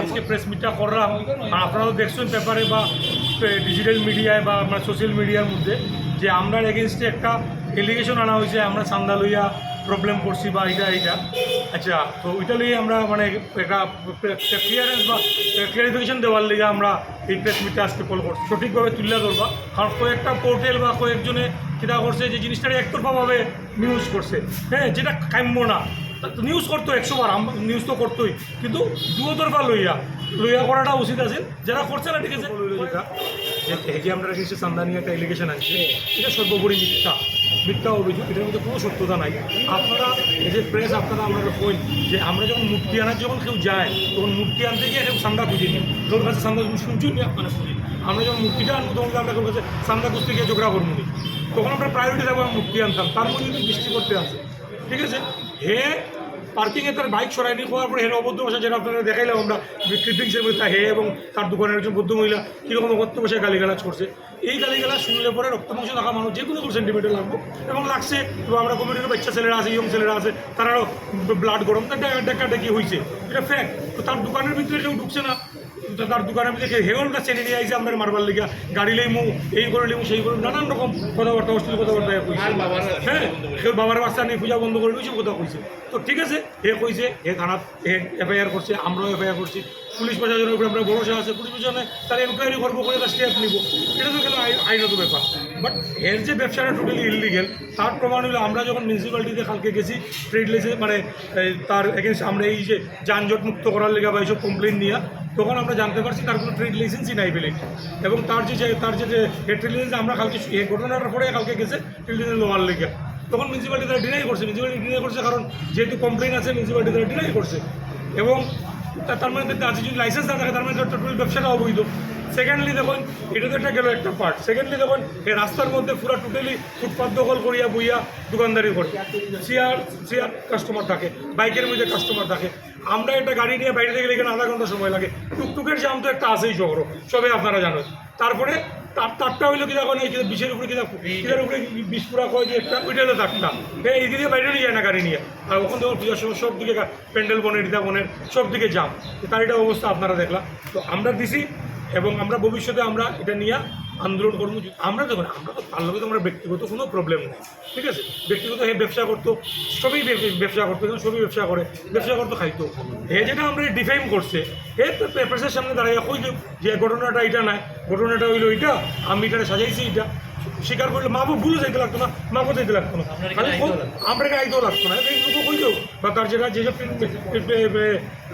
আজকে প্রেস মিটটা করলাম। আপনারাও দেখছেন পেপারে বা ডিজিটাল মিডিয়ায় বা আমরা সোশ্যাল মিডিয়ার মধ্যে যে আমরা এগেনস্টে একটা এলিগেশন আনা হয়েছে, আমরা চান্দা লইয়া প্রবলেম করছি বা এইটা এইটা। আচ্ছা তো ওইটা লিয়ে আমরা মানে একটা ক্লিয়ারেন্স বা ক্লিয়ারিফিকেশন দেওয়ার লিগে আমরা এই প্রেস মিটটা আজকে কল করছি। সঠিকভাবে তুলে ধরবা। কারণ কয়েকটা পোর্টেল বা কয়েকজনে যেটা করছে, যে জিনিসটা একতরফাভাবে নিউজ করছে। হ্যাঁ যেটা কাম্য না। নিউজ করতো একশোবার নিউজ তো করতোই। কিন্তু দুতরফা লইয়া লইয়া করাটা উচিত আছে। যারা করছে না, ঠিক আছে। যে আমরা কিছু চান্দানি একটা এলিগেশন আছে এটা সর্বোপরি মিথ্যা। মিথ্যা অভিযোগ, এটার মধ্যে কোনো সত্যতা নাই। আপনারা, এই যে প্রেস আপনারা আমরা কই যে আমরা যখন মূর্তি আনার, যখন কেউ যায়, তখন মূর্তি আনতে গিয়ে কেউ চান্দা খুঁজে নিই। তোর কাছে চান্দা তুমি নি? আপনারা শুনি আমরা যখন মূর্তিটা আনব, তখন আমরা কাছে চান্দা খুঁজতে গিয়ে ঝগড়া করব নি। তখন আমরা প্রায়োরিটি দেবো মূর্তি আনতাম? তার মধ্যে কিন্তু দৃষ্টি করতে আছে। ঠিক আছে? হে পার্কিংয়ে তার বাইক সরাই নিয়ে হওয়ার পরে হের অবদ্ধ বসে যেটা আপনারা দেখাইলাম, আমরা ক্লিপিংসের মধ্যে তা হে এবং তার দোকানের একজন বৌদ্ধ মহিলা কীরকম অবদ্ধ বসে গালিগালাজ করছে। এই গালিগালাজ শুনলে পরে রক্তমাংস থাকা মানুষ যে কোনো দু সেন্টিমিটার লাগবো এবং লাগছে, এবং আমরা কমিউনিটির বাচ্চা ছেলেরা আছে ইয়ং ছেলেরা আছে তারাও ব্লাড গরম। তার ডেকা ডেকি হয়েছে এটা ফ্যাক্ট তো তার দোকানের ভিতরে কেউ ঢুকছে না। তার দোকানের মধ্যে হেগলটা চেনে নিয়ে আইসে আমরা মারবার লিগা। গাড়ি লইমু, এই করে লিমু সেই করে নানান রকম কথাবার্তা, অশ্লীল কথাবার্তা কইছে। হ্যাঁ কেউ বাবার বাচ্চা নিয়ে পূজা বন্ধ করে দিয়েছে কথা কইছে। তো ঠিক আছে হে কইছে হে থানাত হে এফআইআর করছে, আমরাও এফআইআর করছি। পুলিশ প্রশাসনের উপরে আমরা ভরসা আছে, পুলিশ প্রশাসনে তার এনকোয়ারি করব, করে তার স্টেপ নিব। এটা তো গেল আই- আইনত ব্যাপার। বাট এর যে ব্যবসাটা টোটালি ইলিগেল তার প্রমাণ হলো আমরা যখন মিউনিসিপ্যালিটিতে কালকে গেছি ট্রেড লেসে মানে তার এগেনস্ট আমরা এই যে যানজট মুক্ত করার লেগে বা এইসব কমপ্লেন নিয়ে তখন আমরা জানতে পারছি তার কোনো ট্রেড লাইসেন্সই নাই বলে। এবং তার যে তার যে ট্রেড লাইসেন্স আমরা কালকে এই ঘটনাটার পরে কালকে গেছে ট্রেড লাইসেন্স লোয়ার লেগে। তখন মিউনিসিপ্যালিটি তারা ডিনাই করছে মিউনিসিপ্যালিটি ডিনাই করছে কারণ যেহেতু কমপ্লেন আছে মিউনিসিপ্যালিটি তারা ডিনাই করছে। এবং তার মানে আছে, যদি লাইসেন্স না থাকে, তার মানে টোটাল ব্যবসাটা অবৈধ। সেকেন্ডলি দেখুন, এটা তো একটা গেল একটা পার্ট সেকেন্ডলি দেখুন, এই রাস্তার মধ্যে পুরো টোটালি ফুটপাথ দখল করিয়া বইয়া দোকানদারি করে চেয়ার চেয়ার কাস্টমার থাকে, বাইকের মধ্যে কাস্টমার থাকে। আমরা একটা গাড়ি নিয়ে বাইরে থেকে এখানে আধা ঘণ্টা সময় লাগে। টুকটুকের জাম তো একটা আছেই শহর, সবাই আপনারা জানেন। তারপরে তার তারটা হইল কি কোনো এই বিষের উপরে কিনা কিনার উপরে বিষ পুরা কয় যে একটা ওইটা হলো তারটা। হ্যাঁ এই দিকে বাইরে নিয়ে যায় না গাড়ি নিয়ে। আর ওখান থেকে পূজার সময় সব দিকে প্যান্ডেল বনে রিতা বনের সব দিকে জাম তার এটা অবস্থা আপনারা দেখলাম। তো আমরা দিছি এবং আমরা ভবিষ্যতে আমরা এটা নিয়ে আন্দোলন করব আমরা দেখুন আমরা তো তার লগে তো আমরা ব্যক্তিগত কোনো প্রবলেম নেই ঠিক আছে? ব্যক্তিগত হে ব্যবসা করতো সবই ব্যবসা করতো সবই ব্যবসা করে ব্যবসা করতো খাইতো। হে যেটা আমরা ডিফাইন করছে হে তো প্রেসের সামনে দাঁড়াইয়া কইল যে ঘটনাটা এটা নাই ঘটনাটা হইল এটা আমি এটা সাজাইছি এটা। স্বীকার করলে মা বাবা ভুলে যাইতে লাগতো না মা বাবা যাইতে লাগতো না। খালি কই- আমরা আইতেও লাগতো। না। ফেসবুকে কইলেও বা তার যেটা যেসব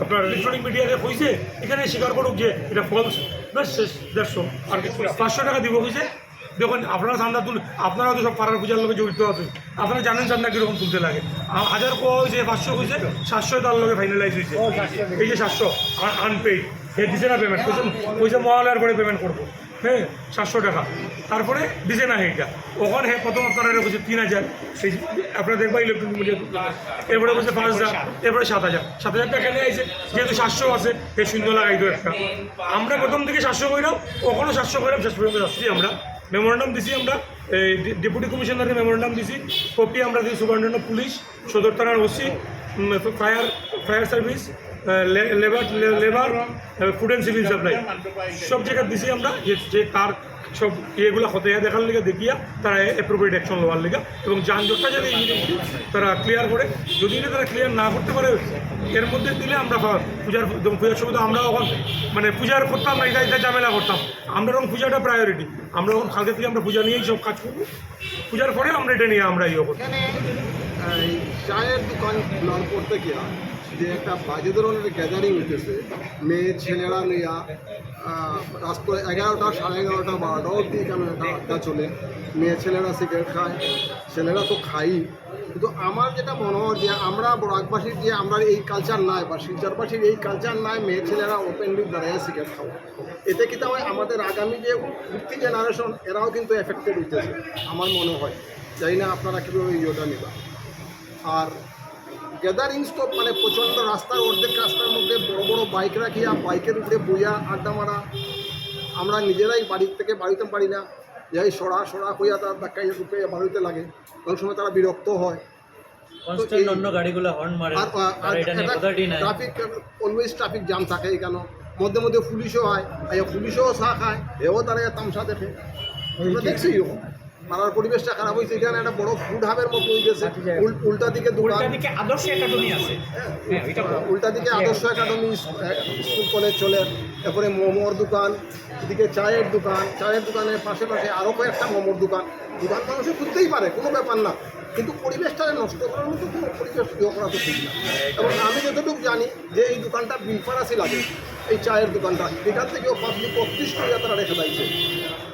আপনার ইলেকট্রনিক মিডিয়াতে কইছে এখানে স্বীকার করুক যে এটা ফলস দেড়শো আর পাঁচশো টাকা দিব বুঝে দেখুন আপনারা চান্দা তুল আপনারা তো সব পাড়ার পূজার লোকে জড়িত আছে আপনারা জানেন চান্দা কীরকম তুলতে লাগে। হাজার কোয়া হয়েছে পাঁচশো হয়েছে সাতশো তার লোকে ফাইনালাইজ হয়েছে। এই যে সাতশো আনপেইড হে দিছে না পেমেন্ট পয়সা পয়সা মহালয়ার পরে পেমেন্ট করব। হ্যাঁ সাতশো টাকা। তারপরে দিছে না এইটা ওখানে হে প্রথম আপনারা কইছে তিন হাজার। সেই আপনারা দেখবা ইলেকট্রনিক মিডিয়া এরপরে বলছে পাঁচ হাজার। এরপরে সাত হাজার। সাত হাজার টাকা নিয়ে আইছে যেহেতু সাতশো আছে সেই এই শূন্য লাগাইতো একটা। আমরা প্রথম থেকে সাতশো কইরাম ওখানেও সাতশো কইরাম শেষ পর্যন্ত যাচ্ছি আমরা। মেমোরেন্ডাম দিছি আমরা। ডেপুটি কমিশনারের মেমোরেন্ডাম দিছি। কপি আমরা দিই সুপারিনটেন্ডেন্ট পুলিশ সদর থানার OC fire fire service labour labour food and civil supply সব জায়গায় দিছি আমরা, যে যে কার সব ইয়েগুলো হতে দেখার লিগে দেখিয়া তারা অ্যাপ্রোপ্রিয়েট অ্যাকশন নেওয়ার লিগে। এবং যানজটটা যদি তারা ক্লিয়ার করে, যদি না তারা ক্লিয়ার না করতে পারে, এর মধ্যে দিলে আমরা পূজার যেমন পূজার সময় তো আমরা এখন মানে পূজার করতাম না, এটা এটা ঝামেলা করতাম। আমরা যখন পূজাটা প্রায়োরিটি আমরা যখন কালকে থেকে আমরা পূজা নিয়েই সব কাজ করব। পূজার পরে আমরা এটা নিয়ে আমরা ইয়ে এখানে এই চায়ের দোকান খোলার করতে গিয়া যে একটা বাজে ধরনের গ্যাদারিং হইতেছে, মেয়ে, ছেলেরা লইয়া রাস্তা এগারোটা, সাড়ে এগারোটা, বারোটা অবধি এখানে একটা আড্ডা চলে। মেয়ে, ছেলেরা সিগারেট খায়, ছেলেরা তো খাই কিন্তু আমার যেটা মনে হয় যে আমরা বরাকবাসীর যে আমরা এই কালচার নাই বা শিলচরবাসীর এই কালচার নাই, মেয়ে, ছেলেরা ওপেনলি দাঁড়ায় সিগারেট খাওয়া এতে কিন্তু হয় আমাদের আগামী যে উঠতি জেনারেশন এরাও কিন্তু এফেক্টেড হইতেছে, আমার মনে হয়। জানি না আপনারা কীভাবে ইয়েটা নিবা আর গ্যাদারিং স্টপ মানে প্রচণ্ড রাস্তার অর্ধেক রাস্তার মধ্যে বড় বড় বাইক রাখিয়া বাইকের উপরে বইয়া আড্ডা মারা। আমরা নিজেরাই বাড়ির থেকে বাড়িতে পারি না। যাই সরা সরা হইয়া তারা ধাক্কাইয়া ঢুকাইয়া বাড়িতে লাগে। অনেক সময় তারা বিরক্ত হয়। ট্রাফিক অলওয়েজ ট্রাফিক জ্যাম থাকে কেন মধ্যে মধ্যে পুলিশও হয়। পুলিশও চা খায় এও তারা তামসা দেখে। দেখছি পাড়ার পরিবেশটা খারাপ হয়েছে এখানে একটা বড় ফুড হাবের মতো হয়ে গেছে। উল- উল্টা দিকে দোকান। উল্টা দিকে আদর্শ একাডেমি আছে। হ্যাঁ এটা বলো। উল্টা দিকে আদর্শ একাডেমি স্কুল কলেজ চলে। তারপরে মোমোর দোকান এদিকে চায়ের দোকান। চায়ের দোকানের পাশে পাশে আরও কয়েকটা মোমোর দোকান। দোকান মানুষে খুলতেই পারে কোনো ব্যাপার না। কিন্তু পরিবেশটা নষ্ট করার মতো কোনো পরিবেশ ইয়ে করা তো ঠিক না। এবং আমি যতটুকু জানি যে এই দোকানটা বিলফারাসি লাগে এই চায়ের দোকানটা। এখান থেকেও পাবলিক টাকা তারা রেখে দিয়েছে।